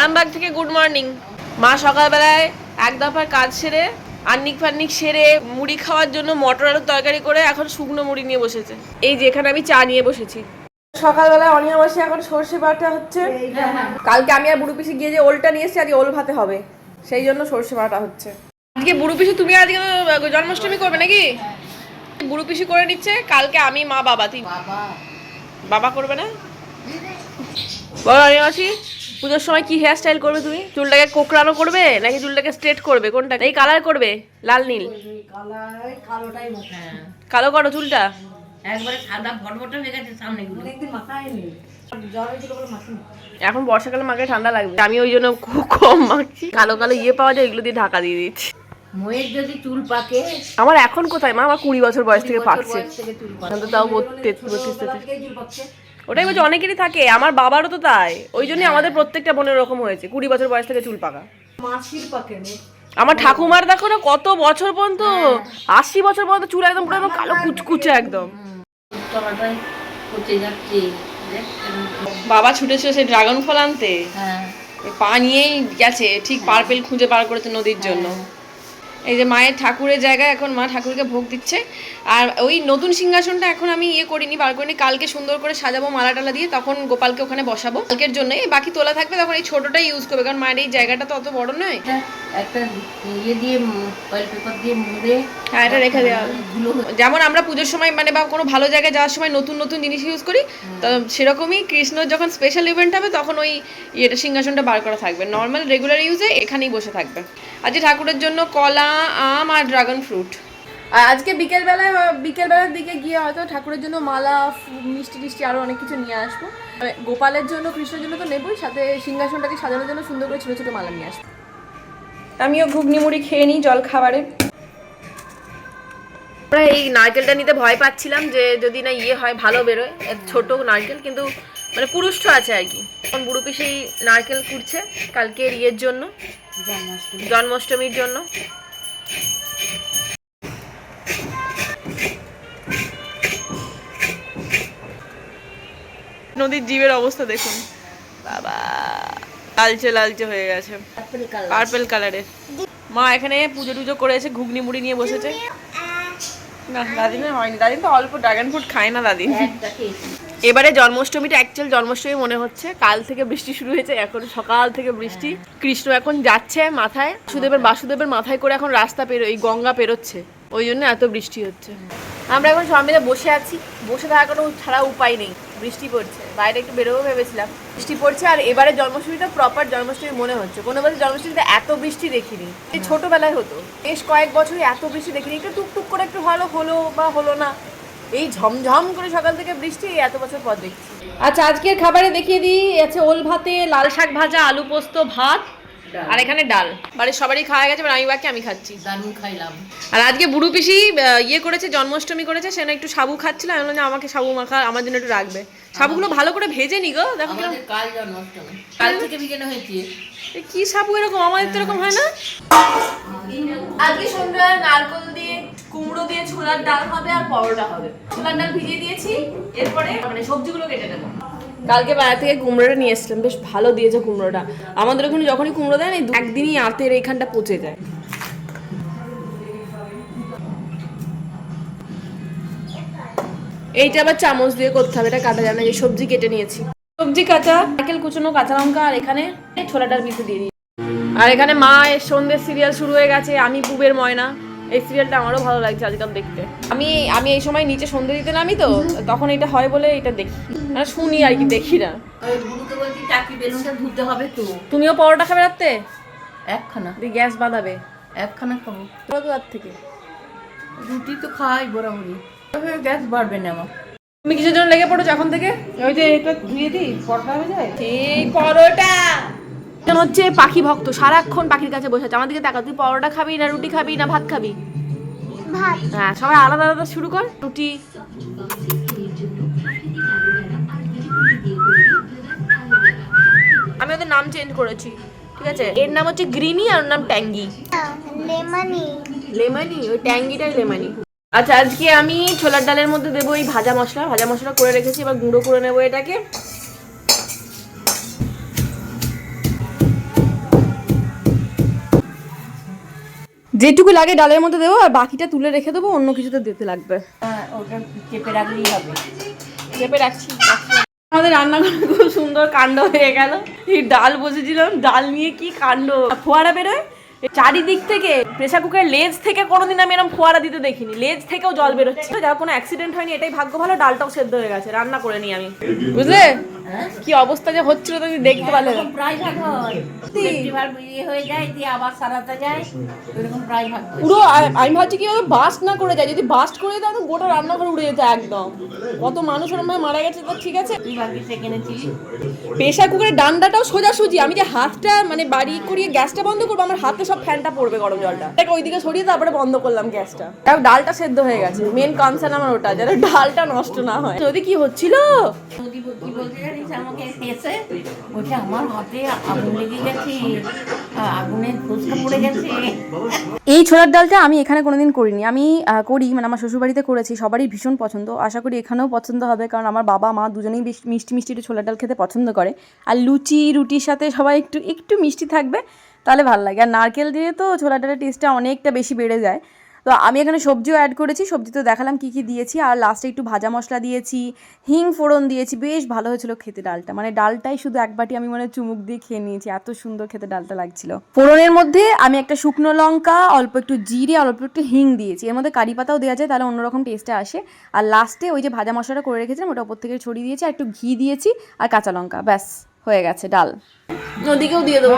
আরামবাগ থেকে good morning মা সকালবেলায় এক দফার কাজ সেরে, আন্নিক ফান্নিক সেরে, মুড়ি খাওয়ার জন্য মটর আলুর তরকারি করে এখন শুকনো মুড়ি নিয়ে বসেছে। এই যে এখানে আমি চা নিয়ে বসেছি। সকালবেলায় অনিয়া এখন সর্ষে বাটা হচ্ছে। কালকে আমি আর বুড়ো পিসি গিয়ে যে ওলটা নিয়ে এসেছি, আজকে ওল ভাতে হবে। সেই জন্য সর্ষে বাটা হচ্ছে। আজকে বুড়ো পিসি, তুমি আজকে জন্মাষ্টমী করবে নাকি? বুড়ো পিসি করে নিচ্ছে, কালকে আমি, মা, বাবা, তিন। বাবা করবে না? বলো অনিয়া পুজোর সময় কি হেয়ার স্টাইল করবে তুমি? চুলটাকে কোকড়ানো করবে নাকি চুলটাকে স্ট্রেট করবে? কোনটা এই কালার করবে লাল নীল? কালাই কালো করো চুলটা। একবারে সাদা ভটভটে হয়ে গেছে সামনে। এখন বর্ষাকালে মাকে ঠান্ডা লাগবে। আমি ওই জন্য খুব কম মাখছি। কালো কালো ইয়ে পাওয়া যায় এগুলো দিয়ে ঢাকা দিয়ে দিচ্ছি। ময়ের যদি চুল পাকে আমার এখন কোথায়? মা আমার কুড়ি বছর বয়স থেকে পাকছে। তাও বত্রিশ বত্রিশ তেত্রিশ। ওটাই বলছি অনেকেরই থাকে আমার বাবারও তো তাই। ওই জন্যই আমাদের প্রত্যেকটা বোনের ওরকম হয়েছে কুড়ি বছর বয়স থেকে চুল পাকা। মাসির পাকে আমার ঠাকুমার দেখো না কত বছর পর্যন্ত আশি বছর পর্যন্ত চুল একদম পুরো একদম কালো কুচকুচে একদম। বাবা ছুটেছে সেই ড্রাগন ফল আনতে। হ্যাঁ। পা নিয়েই গেছে ঠিক পার্পেল খুঁজে বার করেছে নদীর জন্য। এই যে মায়ের ঠাকুরের জায়গায় এখন মা ঠাকুরকে ভোগ দিচ্ছে। আর ওই নতুন সিংহাসনটা এখন আমি ইয়ে করিনি বার করিনি কালকে সুন্দর করে সাজাবো মালা টালা দিয়ে তখন গোপালকে ওখানে বসাবো। কালকের জন্য এই বাকি তোলা থাকবে তখন এই ছোটটাই ইউজ করবে কারণ মায়ের এই জায়গাটা তো অত বড় নয়। একটা ইয়ে দিয়ে অয়েল পেপার দিয়ে মুড়ে হ্যাঁ এটা রেখে দেওয়া যেমন আমরা পুজোর সময় মানে বা কোনো ভালো জায়গায় যাওয়ার সময় নতুন নতুন জিনিস ইউজ করি তো সেরকমই কৃষ্ণর যখন স্পেশাল ইভেন্ট হবে তখন ওই ইয়েটা সিংহাসনটা বার করা থাকবে। নর্মাল রেগুলার ইউজে এখানেই বসে থাকবে। আজকে ঠাকুরের জন্য কলা আম আর ড্রাগন ফ্রুট। আর আজকে বিকেলবেলায় বিকেলবেলার দিকে গিয়ে হয়তো ঠাকুরের জন্য মালা মিষ্টি টিষ্টি আরও অনেক কিছু নিয়ে আসব। মানে গোপালের জন্য কৃষ্ণের জন্য তো নেবই সাথে সিংহাসনটাকে সাজানোর জন্য সুন্দর করে ছোটো ছোটো মালা নিয়ে আসব। আমিও ঘুগনি মুড়ি খেয়ে নিই জল খাবারে। আমরা এই নারকেলটা নিতে ভয় পাচ্ছিলাম যে যদি না ইয়ে হয় ভালো বেরোয়। ছোট নারকেল কিন্তু মানে পুরুষ্ট আছে আর কি। এখন বুড়ো পিসি নারকেল কুড়ছে কালকে ইয়ের জন্য জন্মাষ্টমীর জন্য। নদীর জীবের অবস্থা দেখুন। বাবা লালচে লালচে হয়ে গেছে। পার্পেল কালারের মা এখানে পুজো টুজো করে এসে ঘুগনি মুড়ি নিয়ে বসেছে। না দাদিন হয়নি। দাদিন তো অল্প ড্রাগন ফ্রুট খায় না দাদিন এবারে জন্মাষ্টমীটা অ্যাকচুয়াল জন্মাষ্টমী মনে হচ্ছে। কাল থেকে বৃষ্টি শুরু হয়েছে, এখন সকাল থেকে বৃষ্টি। কৃষ্ণ এখন যাচ্ছে মাথায়, বাসুদেবের বাসুদেবের মাথায় করে এখন রাস্তা পেরো এই গঙ্গা পেরোচ্ছে। ওই জন্য এত বৃষ্টি হচ্ছে। আমরা এখন সবাই মিলে বসে আছি। বসে থাকার কোনো ছাড়া উপায় নেই। বৃষ্টি পড়ছে। বাইরে একটু বেরোবো ভেবেছিলাম। বৃষ্টি পড়ছে আর এবারে জন্মাষ্টমীটা প্রপার জন্মাষ্টমী মনে হচ্ছে। কোনো বছর জন্মাষ্টমীতে এত বৃষ্টি দেখিনি। এই ছোটবেলায় হতো। বেশ কয়েক বছরই এত বৃষ্টি দেখিনি। একটু টুকটুক করে একটু ভালো হলো বা হলো না। এই ঝমঝম করে সকাল থেকে বৃষ্টি এত বছর পর দেখছি। আচ্ছা আজকের খাবারে দেখিয়ে দিই আছে ওল ভাতে লাল শাক ভাজা আলু পোস্ত ভাত আর এখানে ডাল। বাড়ির সবারই খাওয়া গেছে এবার আমি বাকি আমি খাচ্ছি। দারুণ খাইলাম। আর আজকে বুড়ু পিসি ইয়ে করেছে জন্মাষ্টমী করেছে সে না একটু সাবু খাচ্ছিল আমি বললাম যে আমাকে সাবু মাখা আমার জন্য একটু রাখবে। সাবুগুলো ভালো করে ভেজে নি গো দেখো কাল জন্মাষ্টমী। কাল থেকে হয়েছে। কি সাবু এরকম? আমাদের তো এরকম হয় না? আজকে সন্ধ্যায় নারকল দিয়ে ছোলার ডাল হবে আর পরোটা হবে। ছোলার ডাল ভিজিয়ে দিয়েছি এরপরে মানে সবজিগুলো কেটে নেব। কালকে বাইরে থেকে কুমড়োটা নিয়ে এসেছিলাম বেশ ভালো দিয়েছে কুমড়োটা। আমাদের ওখানে যখনই কুমড়ো দেয় না একদিনই আতের এইখানটা পচে যায়। এইটা আবার চামচ দিয়ে করতে হবে এটা কাটা যাবে না এই সবজি কেটে নিয়েছি। সবজি কাঁচা নারকেল কুচনো কাঁচা লঙ্কা আর এখানে ছোলাটার ডাল মিশে দিয়ে দিই আর এখানে মা এর সন্ধ্যে সিরিয়াল শুরু হয়ে গেছে আমি পুবের ময়না। এই সিরিয়ালটা আমারও ভালো লাগছে আজকাল দেখতে। আমি আমি এই সময় নিচে সন্ধ্যে দিতে নামি তো তখন এটা হয় বলে এটা দেখি। মানে শুনি আর কি দেখি না। হবে তো। তুমিও পরোটা খাবে রাত্রে? একখানা। দিয়ে গ্যাস বাঁধাবে। একখানা খাব। রাত থেকে। রুটি তো খাই বরাবরই। গ্যাস বাড়বে না আমার। তুমি কিসের জন্য লেগে পড়েছো এখন থেকে? ওই যে এটা ধুয়ে দিই পরোটা হয়ে যায়? ঠিক পরোটা! হচ্ছে পাখি ভক্ত সারাক্ষণ পাখির কাছে বসে আছে। আমার দিকে তাকা তুই পরোটা খাবি না রুটি খাবি না ভাত খাবি? হ্যাঁ সবাই আলাদা আলাদা শুরু কর। রুটি। আমি ওদের নাম চেঞ্জ করেছি ঠিক আছে? এর নাম হচ্ছে গ্রিনি আর নাম ট্যাঙ্গি লেমনি। লেমনি ওই ট্যাঙ্গিটাই লেমনি আচ্ছা আজকে আমি ছোলার ডালের মধ্যে দেবো এই ভাজা মশলা। ভাজা মশলা করে রেখেছি এবার গুঁড়ো করে নেব এটাকে। যেটুকু লাগে ডালের মধ্যে দেবো, আর বাকিটা তুলে রেখে দেবো, অন্য কিছুতে দিতে লাগবে। ওটা চেপে রাখলেই হবে। রাখছি। আমাদের রান্নাঘরে খুব সুন্দর কাণ্ড হয়ে গেল। এই ডাল বসেছিলাম, ডাল নিয়ে কি কাণ্ড? ফোয়ারা বেরোয় চারিদিক থেকে প্রেসার কুকারের লেজ থেকে কোনোদিন আমি এরকম ফোয়ারা দিতে দেখিনি। লেজ থেকেও জল বেরোচ্ছে যা কোনো অ্যাক্সিডেন্ট হয়নি এটাই ভাগ্য ভালো ডালটাও সেদ্ধ হয়ে গেছে। রান্না করে নি আমি। বুঝলে? কি অবস্থা যে হচ্ছিল তুমি দেখতে পারলে। প্রায় ভাগ হয়। হয়ে যায় দিয়ে আবার সারাতে যায়। এরকম প্রায় ভাগ পুরো আমি ভাবছি কি ওরা বাস্ট না করে যায়। যদি বাস্ট করে দেয় তো গোটা রান্নাঘর উড়ে যেত একদম। কত মানুষ ওরম ভাবে মারা গেছে তো ঠিক আছে। প্রেশার কুকারের ডান্ডাটাও সোজাসুজি। আমি যে হাতটা মানে বাড়ি করিয়ে গ্যাসটা বন্ধ করব আমার হাতে সব ফ্যানটা পড়বে গরম জলটা। তাকে ওইদিকে সরিয়ে তারপরে বন্ধ করলাম গ্যাসটা। ডালটা সেদ্ধ হয়ে গেছে। মেন কনসার্ন আমার ওটা যাতে ডালটা নষ্ট না হয়। যদি কি হচ্ছিল? বৌদি বল- কি বলতে জানিস? আমাকে এসে বলছে আমার হাতে আগুন লেগে গেছে। আ- আগুনের ফুসকা পড়ে গেছে। এই ছোলার ডালটা আমি এখানে কোনোদিন করিনি। আমি করি মানে আমার শ্বশুরবাড়িতে করেছি। সবারই ভীষণ পছন্দ। আশা করি এখানেও পছন্দ হবে। কারণ আমার বাবা মা দুজনেই মিষ্টি মিষ্টি একটু ছোলার ডাল খেতে পছন্দ করে। আর লুচি রুটির সাথে সবাই একটু একটু মিষ্টি থাকবে। তাহলে ভালো লাগে। আর নারকেল দিয়ে তো ছোলা ডালের টেস্টটা অনেকটা বেশি বেড়ে যায়। তো আমি এখানে সবজিও অ্যাড করেছি, সবজি তো দেখালাম কী কী দিয়েছি। আর লাস্টে একটু ভাজা মশলা দিয়েছি, হিং ফোড়ন দিয়েছি, বেশ ভালো হয়েছিল খেতে ডালটা। মানে ডালটাই শুধু এক বাটি আমি মানে চুমুক দিয়ে খেয়ে নিয়েছি, এত সুন্দর খেতে ডালটা লাগছিল। ফোড়নের মধ্যে আমি একটা শুকনো লঙ্কা, অল্প একটু জিরে আর অল্প একটু হিং দিয়েছি। এর মধ্যে কারি পাতাও দেওয়া যায়, তাহলে অন্যরকম টেস্টে আসে। আর লাস্টে ওই যে ভাজা মশলাটা করে রেখেছিলাম, ওটা ওপর থেকে ছড়িয়ে দিয়েছি, আর একটু ঘি দিয়েছি, আর কাঁচা লঙ্কা, ব্যাস। হয়ে গেছে ডাল। নদীকেও দিয়ে দেবো।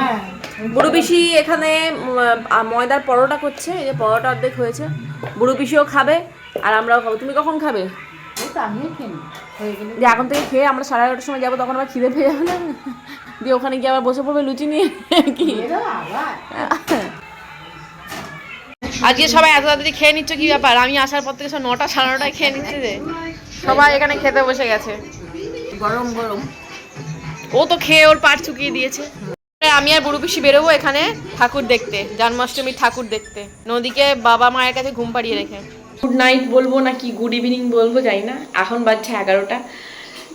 বুড়ো পিসি এখানে ময়দার পরোটা করছে এই যে পরোটা অর্ধেক হয়েছে। বুড়ো পিসিও খাবে আর আমরাও খাব। তুমি কখন খাবে? হয়ে যে এখন থেকে খেয়ে আমরা সাড়ে এগারোটার সময় যাব তখন আবার খিদে পেয়ে যাবে না? দিয়ে ওখানে গিয়ে আবার বসে পড়বে লুচি নিয়ে কি? আজকে সবাই এত তাড়াতাড়ি খেয়ে নিচ্ছ কি ব্যাপার? আমি আসার পর থেকে সব নটা সাড়ে নটায় খেয়ে নিচ্ছে যে। সবাই এখানে খেতে বসে গেছে। গরম গরম। ও তো খেয়ে ওর পাট চুকিয়ে দিয়েছে। আমি আর বুড়ো পিসি বেরোবো এখানে ঠাকুর দেখতে, জন্মাষ্টমীর ঠাকুর দেখতে। নদীকে বাবা মায়ের কাছে ঘুম পাড়িয়ে রেখে। গুড নাইট বলব নাকি গুড ইভিনিং বলব যাই না, এখন বাজছে এগারোটা।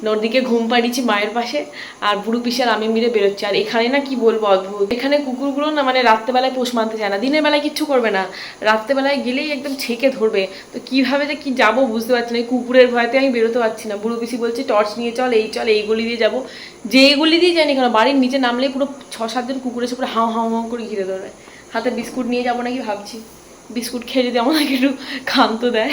নদীকে ঘুম পাড়িয়েছি মায়ের পাশে, আর বুড়ো পিসি আর আমি মিলে বেরোচ্ছি। আর এখানে না কি বলব অদ্ভুত। এখানে কুকুরগুলো না মানে রাত্রেবেলায় পোষ মানতে চায় না দিনের বেলায় কিচ্ছু করবে না। রাত্রেবেলায় গেলেই একদম ছেঁকে ধরবে। তো কীভাবে যে কি যাব বুঝতে পারছি না, এই কুকুরের ভয়তে আমি বেরোতে পারছি না। বুড়ো পিসি বলছে, টর্চ নিয়ে চল, এই চল, এই গলি দিয়ে যাব। যে গলি দিয়ে জানি কেন, বাড়ির নিচে নামলেই পুরো ছ সাতজন কুকুর এসে পুরো হাও হাও হাও করে ঘিরে ধরবে। হাতে বিস্কুট নিয়ে যাব নাকি ভাবছি। বিস্কুট খেয়ে যদি আমাকে একটু ক্ষান্ত দেয়।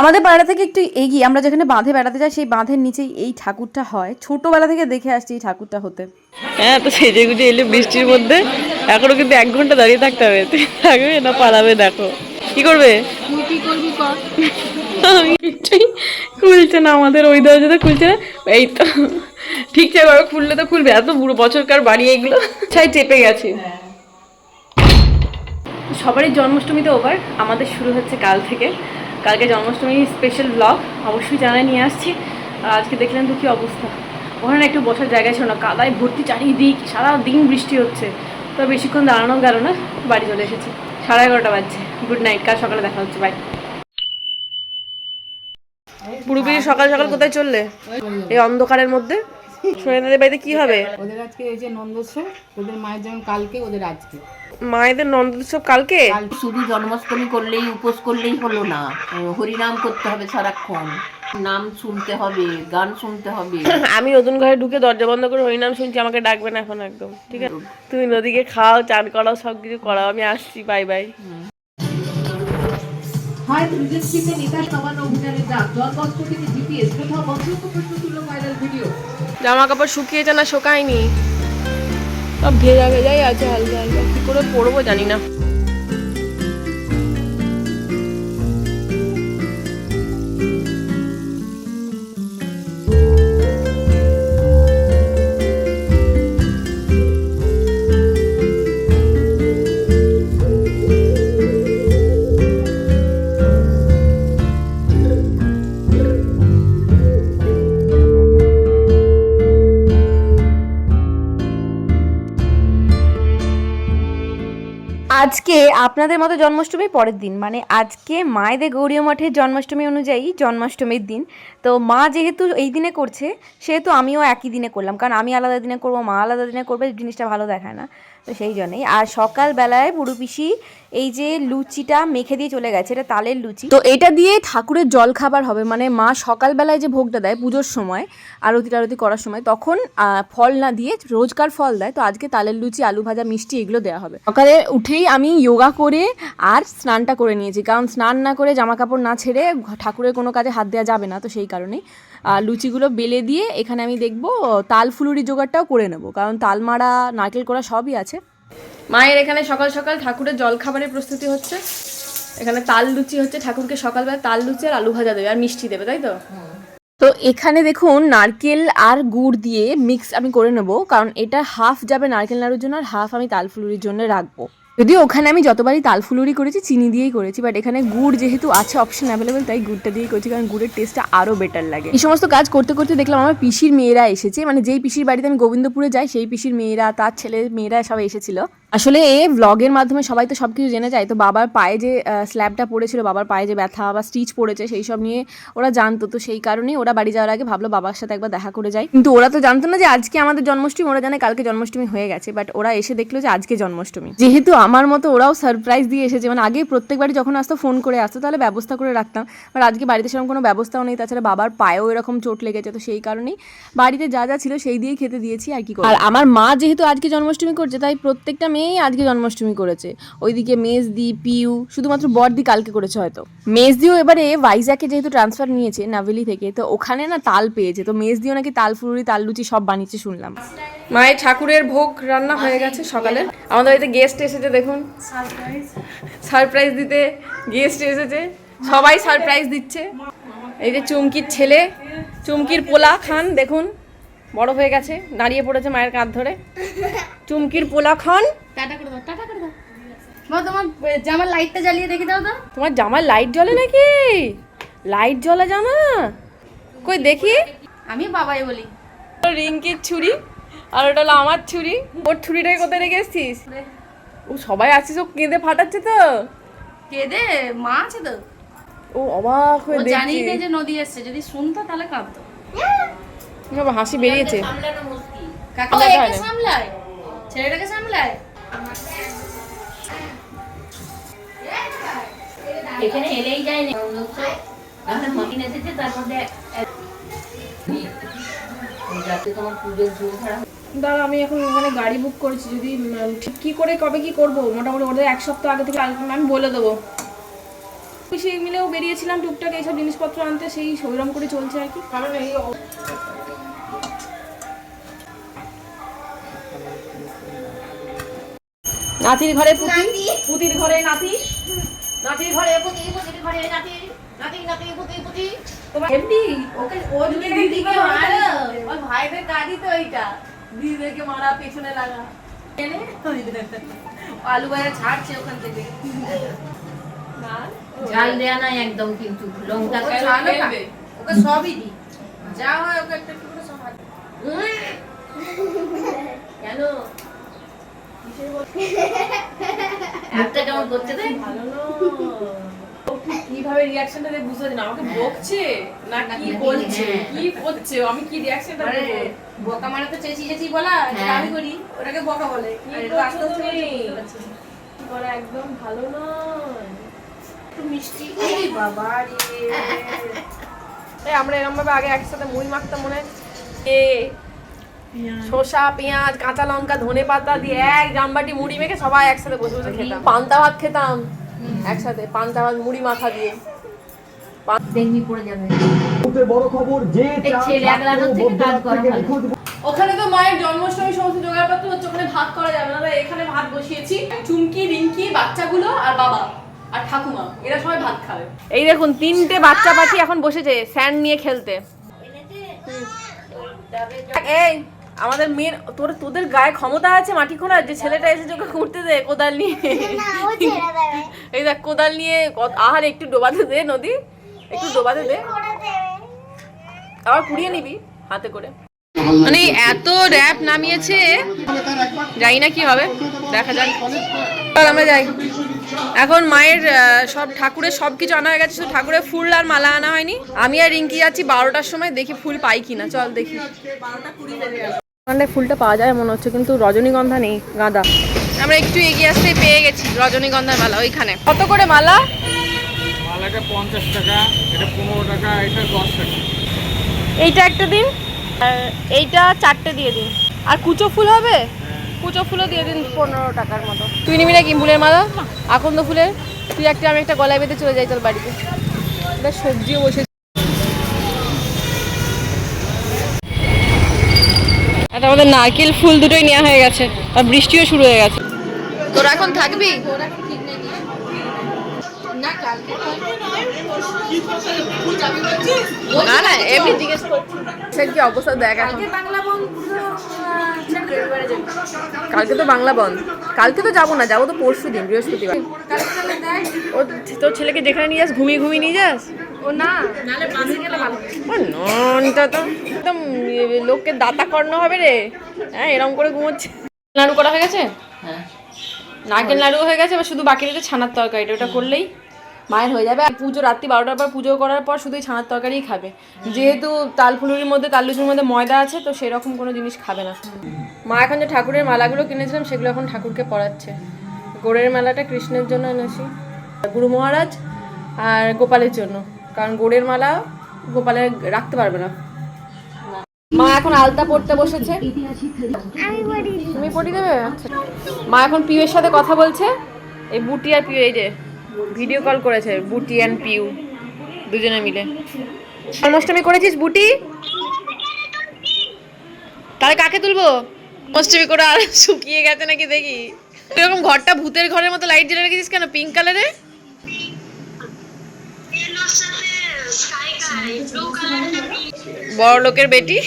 আমাদের পাড়া থেকে একটু এগিয়ে, আমরা যেখানে বাঁধে বেড়াতে যাই, সেই বাঁধের নিচেই এই ঠাকুরটা হয়। ছোটবেলা থেকে দেখে আসছি এই ঠাকুরটা হতে। হ্যাঁ তো সেজে গুজে এলে বৃষ্টির মধ্যে, এখনও কিন্তু এক ঘণ্টা দাঁড়িয়ে থাকতে হবে। থাকবে না, পালাবে, দেখো। কি করবে? খুলছে না আমাদের ওই দরজাটা খুলছে না। এই তো ঠিকঠাক ভাবে খুললে তো খুলবে। এত বুড়ো বছরকার বাড়ি এগুলো। ছাই চেপে গেছে। সবারই জন্মাষ্টমীতে ওভার আমাদের শুরু হচ্ছে কাল থেকে। কালকে জন্মাষ্টমী স্পেশাল ব্লগ অবশ্যই জানাই নিয়ে আসছি। আর আজকে দেখলেন তো কি অবস্থা। ওখানে একটু বসার জায়গা ছিল না কাদায় ভর্তি চারিদিক সারা দিন বৃষ্টি হচ্ছে। তো বেশিক্ষণ দাঁড়ানো গেল না বাড়ি চলে এসেছি। সাড়ে এগারোটা বাজছে। গুড নাইট কাল সকালে দেখা হচ্ছে বাই পুরোপুরি সকাল সকাল কোথায় চললে? এই অন্ধকারের মধ্যে? সোহেনাদের বাড়িতে কি হবে? ওদের আজকে হয়েছে নন্দোৎসব ওদের মায়ের যেমন কালকে ওদের আজকে। মায়েদের নন্দোৎসব কালকে? শুধু জন্মাষ্টমী করলেই উপোস করলেই হলো না। হরিনাম করতে হবে সারাক্ষণ। নাম শুনতে হবে গান শুনতে হবে। আমি নতুন ঘরে ঢুকে দরজা বন্ধ করে হরিনাম শুনছি আমাকে ডাকবে না এখন একদম ঠিক আছে? তুমি নদীকে খাও চান করাও সব কিছু করাও আমি আসছি বাই বাই হয় বিদেশিতে নেতা সমান অভিযানে যান জলবস্ত্র থেকে জিপিএস কোথাও প্রশ্ন তুলো ভাইরাল ভিডিও জামা কাপড় শুকিয়েছে না শোকায়নি? সব ভেজা ভেজাই আছে হালকা হালকা। কি করে পরবো জানি না। আপনাদের মতো জন্মাষ্টমী পরের দিন মানে আজকে মায়েদের গৌরীয় মঠের জন্মাষ্টমী অনুযায়ী জন্মাষ্টমীর দিন। তো মা যেহেতু এই দিনে করছে, সেহেতু আমিও একই দিনে করলাম। কারণ আমি আলাদা দিনে করব, মা আলাদা দিনে করবে, জিনিসটা ভালো দেখায় না। তো সেই জন্যই। আর সকালবেলায় বুড়ো পিসি এই যে লুচিটা মেখে দিয়ে চলে গেছে, এটা তালের লুচি। তো এটা দিয়ে ঠাকুরের জল খাবার হবে মানে মা সকালবেলায় যে ভোগটা দেয় পুজোর সময়, আরতি টারতি করার সময়, তখন ফল না দিয়ে রোজকার ফল দেয়। তো আজকে তালের লুচি, আলু ভাজা, মিষ্টি এগুলো দেওয়া হবে। সকালে উঠেই আমি যোগা করে আর স্নানটা করে নিয়েছি। কারণ স্নান না করে জামা কাপড় না ছেড়ে ঠাকুরের কোনো কাজে হাত দেওয়া যাবে না, তো সেই কারণেই। লুচিগুলো বেলে দিয়ে এখানে আমি দেখব তাল ফুলুরি জোগাড়টাও করে নেব। কারণ তাল মারা নারকেল করা সবই আছে। মায়ের এখানে সকাল সকাল ঠাকুরের জল খাবারের প্রস্তুতি হচ্ছে। এখানে তাল লুচি হচ্ছে ঠাকুরকে সকালবেলা তাল লুচি আর আলু ভাজা দেবে আর মিষ্টি দেবে তাই তো? তো এখানে দেখুন নারকেল আর গুড় দিয়ে মিক্স আমি করে নেব কারণ এটা হাফ যাবে নারকেল নাড়ুর জন্য আর হাফ আমি তালফুলুরির জন্য রাখব। যদিও ওখানে আমি যতবারই তালফুলুরি করেছি, চিনি দিয়েই করেছি বাট এখানে গুড় যেহেতু আছে অপশন অ্যাভেলেবেল তাই গুড়টা দিয়েই করেছি, কারণ গুড়ের টেস্টটা আরও বেটার লাগে। এই সমস্ত কাজ করতে করতে দেখলাম আমার পিসির মেয়েরা এসেছে মানে যেই পিসির বাড়িতে আমি গোবিন্দপুরে যাই, সেই পিসির মেয়েরা, তার ছেলে মেয়েরা সবাই এসেছিল। আসলে এ ব্লগের মাধ্যমে সবাই তো সব কিছু জেনে যায়, তো বাবার পায়ে যে স্ল্যাবটা পড়েছিল, বাবার পায়ে যে ব্যথা বা স্টিচ পড়েছে, সেই সব নিয়ে ওরা জানতো, তো সেই কারণেই ওরা বাড়ি যাওয়ার আগে ভাবলো বাবার সাথে একবার দেখা করে যায় কিন্তু ওরা তো জানতো না যে আজকে আমাদের জন্মাষ্টমী, ওরা জানে কালকে জন্মাষ্টমী হয়ে গেছে বাট ওরা এসে দেখল যে আজকে জন্মাষ্টমী। যেহেতু আমার মতো ওরাও সারপ্রাইজ দিয়ে এসেছে। মানে আগে প্রত্যেকবারই যখন আসতো ফোন করে আসতো, তাহলে ব্যবস্থা করে রাখতাম। বাট আজকে বাড়িতে সেরকম কোনো ব্যবস্থাও নেই, তাছাড়া বাবার পায়েও এরকম চোট লেগেছে, তো সেই কারণেই বাড়িতে যা যা ছিল সেই দিয়েই খেতে দিয়েছি আর কি। আর আমার মা যেহেতু আজকে জন্মাষ্টমী করছে, তাই প্রত্যেকটা মেয়েই আজকে জন্মাষ্টমী করেছে। ওইদিকে মেজদি, পিউ, শুধুমাত্র বড়দি কালকে করেছে হয়তো। মেজদিও এবারে ভাইজাকে যেহেতু ট্রান্সফার নিয়েছে নাভেলি থেকে, তো ওখানে না তাল পেয়েছে, তো মেজদিও নাকি তাল, ফুলুরি, তাল, লুচি সব বানিয়েছে শুনলাম। মায়ের ঠাকুরের ভোগ রান্না হয়ে গেছে সকালে। আমাদের বাড়িতে গেস্ট এসেছে দেখুন। সারপ্রাইজ দিতে গেস্ট এসেছে। সবাই সারপ্রাইজ দিচ্ছে। এই যে চুমকির ছেলে চুমকির পোলা খান দেখুন। বড় হয়ে গেছে দাঁড়িয়ে পড়েছে মায়ের কাঁধ ধরে। চুমকির পোলা খান। টাটা করে দাও টাটা করে দাও। তোমার জামার লাইটটা জ্বালিয়ে দেখে দাও তো। তোমার জামার লাইট জ্বলে নাকি? লাইট জ্বলে জামা? কই দেখি। আমি বাবাই বলি। রিঙ্কির ছুরি। আর ওটা হলো আমার ছুরি। ওর ছুরিটাকে কোথায় রেখে এসছিস? ও সবাই আছিস ও কেঁদে ফাটাচ্ছে তো। কেঁদে? মা আছে তো। ও অবাক হয়ে দেয় যে নদী এসছে। যদি শুনতো তাহলে কাঁদতো। বাবা হাসি বেরিয়েছে। কাকা দেখা হয় সামলায়? ছেলেটাকে সামলায়? এখানে এলেই যায় না। আমরা এসেছে তার মধ্যে যাতে তোমার পুজোর খারাপ দাদা আমি এখন এখানে গাড়ি বুক করেছি। যদি ঠিক কি করে কবে কি করব? মোটামুটি ওদের এক সপ্তাহ আগে থেকে আমি বলে দেবো। সেই মিলেও বেরিয়েছিলাম টুকটাক এইসব জিনিসপত্র আনতে সেই সৈরম করে চলছে আর কি। কারণ এই নাতির ঘরে পুতি পুতির ঘরে নাতি। নাতির ঘরে পুতি পুতির ঘরে নাতি। নাতি নাতি পুতি পুতি। তোমার এমনি ওকে ও দিদিকে মারে ওর ভাইদের কাজই তো এইটা। দিদিদেরকে মারা পেছনে লাগা। আলু ভাজা ছাড়ছে ওখান থেকে। ঝাল দেয়া নাই একদম কিন্তু লঙ্কা ওকে সবই দি যা হয় ওকে একটা একটু করে সব কেন? মুখটা কেমন করছে দেখ? ভালো না কীভাবে রিয়াকশনটা দেবে বুঝতে পারছি না। আমাকে বকছে না কি বলছে কি করছে আমি কি রিয়াকশনটা দেবো? বোকা মানে তো চেঁচি চেঁচি বলা যেটা হ্যাঁ। আমি করি ওটাকে বোকা বলে। আস্তে আস্তে করা একদম ভালো নয়। একটু মিষ্টি। এই বাবা রে। এই আমরা এরকম ভাবে আগে একসাথে মুড়ি মাখতাম মনে হয়। এ শসা পেঁয়াজ কাঁচা লঙ্কা ধনে পাতা দিয়ে এক জামবাটি মুড়ি মেখে সবাই একসাথে বসে বসে খেতাম। পান্তা ভাত খেতাম। একসাথে পান্তা ভাত মুড়ি মাখা দিয়ে। দেখবি পড়ে যাবে। বড় খবর যে এই ছেলে থেকে কাজ করা ভালো। ওখানে তো মায়ের জন্মাষ্টমী সমস্ত জোগাড়পত্র হচ্ছে ওখানে ভাত করা যাবে না। এখানে ভাত বসিয়েছি। চুমকি রিঙ্কি বাচ্চাগুলো আর বাবা আর ঠাকুমা এরা সবাই ভাত খাবে। এই দেখুন তিনটে বাচ্চা পাখি এখন বসেছে স্যান্ড নিয়ে খেলতে। এই আমাদের মেয়ের তোর তোদের গায়ে ক্ষমতা আছে মাটি খোঁড়ার যে ছেলেটা এসে ওকে খুঁড়তে দে কোদাল নিয়ে? এই দেখ কোদাল নিয়ে আহার একটু ডোবাতে দে নদী। একটু ডোবাতে দে। আবার কুড়িয়ে নিবি হাতে করে। মানে এত র্যাপ নামিয়েছে জানি না কি হবে দেখা যাক। চল আমরা যাই। এখন মায়ের সব ঠাকুরের সব কিছু আনা হয়ে গেছে শুধু ঠাকুরের ফুল আর মালা আনা হয়নি। আমি আর রিঙ্কি যাচ্ছি বারোটার সময় দেখি ফুল পাই কিনা চল দেখি। ওখানটায় ফুলটা পাওয়া যায় মনে হচ্ছে কিন্তু রজনীগন্ধা নেই গাঁদা। আমরা একটু এগিয়ে আসতেই পেয়ে গেছি রজনীগন্ধার মালা ওইখানে। কত করে মালা? মালাটা পঞ্চাশ টাকা এটা পনেরো টাকা এটা দশ টাকা। এইটা একটা দিন আর এইটা চারটে দিয়ে দিন। আর কুচো ফুল হবে? কুচো ফুলও দিয়ে দিন পনেরো টাকার মতো। তুই নিবি নাকি ফুলের মালা? আকন্দ ফুলের। তুই একটা আমি একটা গলায় বেঁধে চলে যাই তোর বাড়িতে। বেশ সবজিও বসে এটা আমাদের নারকেল ফুল দুটোই নেওয়া হয়ে গেছে আর বৃষ্টিও শুরু হয়ে গেছে। তোরা এখন থাকবি? না না এমনি জিজ্ঞেস করছি। কি অবস্থা দেখ এখন। কালকে তো বাংলা বন্ধ। কালকে তো যাব না যাব তো পরশু দিন বৃহস্পতিবার ও তোর ছেলেকে যেখানে নিয়ে যাস ঘুমিয়ে ঘুমিয়ে নিয়ে যাস? ও না ননটা তো একদম লোককে দাতা কর্ণ হবে রে। হ্যাঁ এরকম করে ঘুমোচ্ছে। নাড়ু করা হয়ে গেছে? হ্যাঁ। নারকেল নাড়ু হয়ে গেছে এবার শুধু বাকি রয়েছে ছানার তরকারিটা ওটা করলেই। মায়ের হয়ে যাবে। আর পুজো রাত্রি বারোটার পর পুজো করার পর শুধু ছানার তরকারিই খাবে। যেহেতু তাল ফুলুরির মধ্যে তাল লুচির মধ্যে ময়দা আছে তো সেরকম কোনো জিনিস খাবে না। মা এখন যে ঠাকুরের মালাগুলো কিনেছিলাম সেগুলো এখন ঠাকুরকে পরাচ্ছে। গোড়ের মালাটা কৃষ্ণের জন্য এনেছি। গুরু মহারাজ আর গোপালের জন্য। কারণ গোড়ের মালা গোপালের রাখতে পারবে না। মা এখন আলতা পড়তে বসেছে। তুমি পটি দেবে? আচ্ছা মা এখন পিউয়ের সাথে কথা বলছে। এই বুটি আর পিউ এই যে ভিডিও কল করেছে বুটি অ্যান্ড পিউ দুজনে মিলে। জন্মাষ্টমী করেছিস বুটি? তাহলে কাকে তুলবো? জন্মাষ্টমী করে আর শুকিয়ে গেছে নাকি দেখি। এরকম ঘরটা ভূতের ঘরের মতো লাইট জ্বলে রেখেছিস কেন? পিঙ্ক কালারে বড় লোকের বেটি?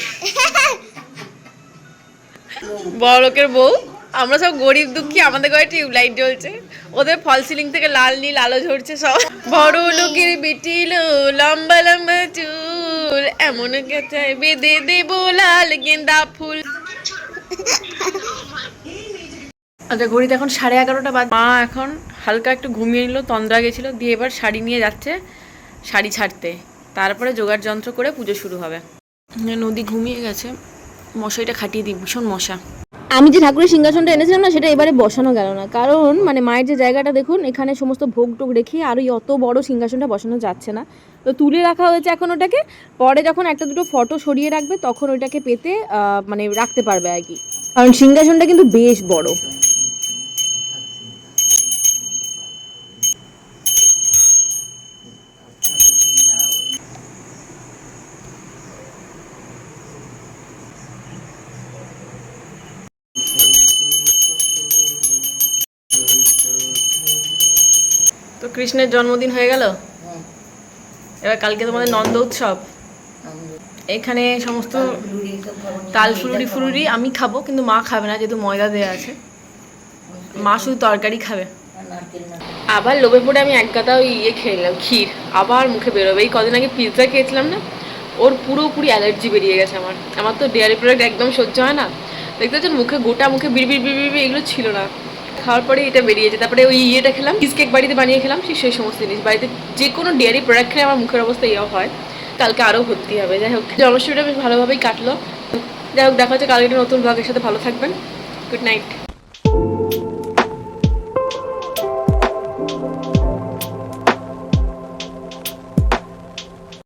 বড় লোকের বউ? আমরা সব গরিব দুঃখী, আমাদের ঘরে টিউবলাইট জ্বলছে। ওদের ফল সিলিং থেকে লাল, নীল, আলো ঝরছে সব। বড় লোকের বেটি লো, লম্বা লম্বা চুল, এমন গেছে বেঁধে দেবো লাল গেন্দা ফুল। আচ্ছা ঘড়িতে এখন সাড়ে এগারোটা বাজে। মা এখন হালকা একটু ঘুমিয়ে নিল, তন্দ্রা গেছিল, দিয়ে এবার শাড়ি নিয়ে যাচ্ছে। শাড়ি ছাড়তে। তারপরে জোগাড় যন্ত্র করে পুজো শুরু হবে। নদী ঘুমিয়ে গেছে। মশারিটা খাটিয়ে দিই, ভীষণ মশা। আমি যে ঠাকুরের সিংহাসনটা এনেছিলাম না, সেটা এবারে বসানো গেল না। কারণ মানে মায়ের যে জায়গাটা দেখুন, এখানে সমস্ত ভোগ টোগ রেখে আর ওই অত বড় সিংহাসনটা বসানো যাচ্ছে না। তো তুলে রাখা হয়েছে এখন ওটাকে। পরে যখন একটা দুটো ফটো সরিয়ে রাখবে, তখন ওইটাকে পেতে মানে রাখতে পারবে আর কি। কারণ সিংহাসনটা কিন্তু বেশ বড় তো কৃষ্ণের জন্মদিন হয়ে গেল? এবার কালকে তোমাদের নন্দ উৎসব। এখানে সমস্ত তাল ফুরুরি ফুরুরি আমি খাব কিন্তু মা খাবে না যেহেতু ময়দা দেওয়া আছে। মা শুধু তরকারি খাবে। আবার লোভে পড়ে আমি এক গাদা ওই ইয়ে খেয়ে নিলাম ক্ষীর। আবার মুখে বেরোবে। এই কদিন আগে পিৎজা খেয়েছিলাম না? ওর পুরোপুরি অ্যালার্জি বেরিয়ে গেছে আমার। আমার তো ডেয়ারি প্রোডাক্ট একদম সহ্য হয় না। দেখতে পাচ্ছেন মুখে গোটা মুখে বিড়বিড় বিড়বিড় বিড় এগুলো ছিল না। খাওয়ার পরে এটা বেরিয়ে যায়। তারপরে ওই ইয়েটা খেলাম চিজ কেক বাড়িতে বানিয়ে খেলাম, সে সেই সমস্ত জিনিস। বাড়িতে যে কোনো ডেয়ারি প্রোডাক্ট খেলে আমার মুখের অবস্থা ইয়ে হয়। কালকে আরও ভর্তি হবে, যাই হোক। জন্মাষ্টমীটা বেশ ভালোভাবেই কাটলো। যাই হোক, দেখা হচ্ছে কালকে নতুন ব্লগের সাথে। ভালো থাকবেন। Good night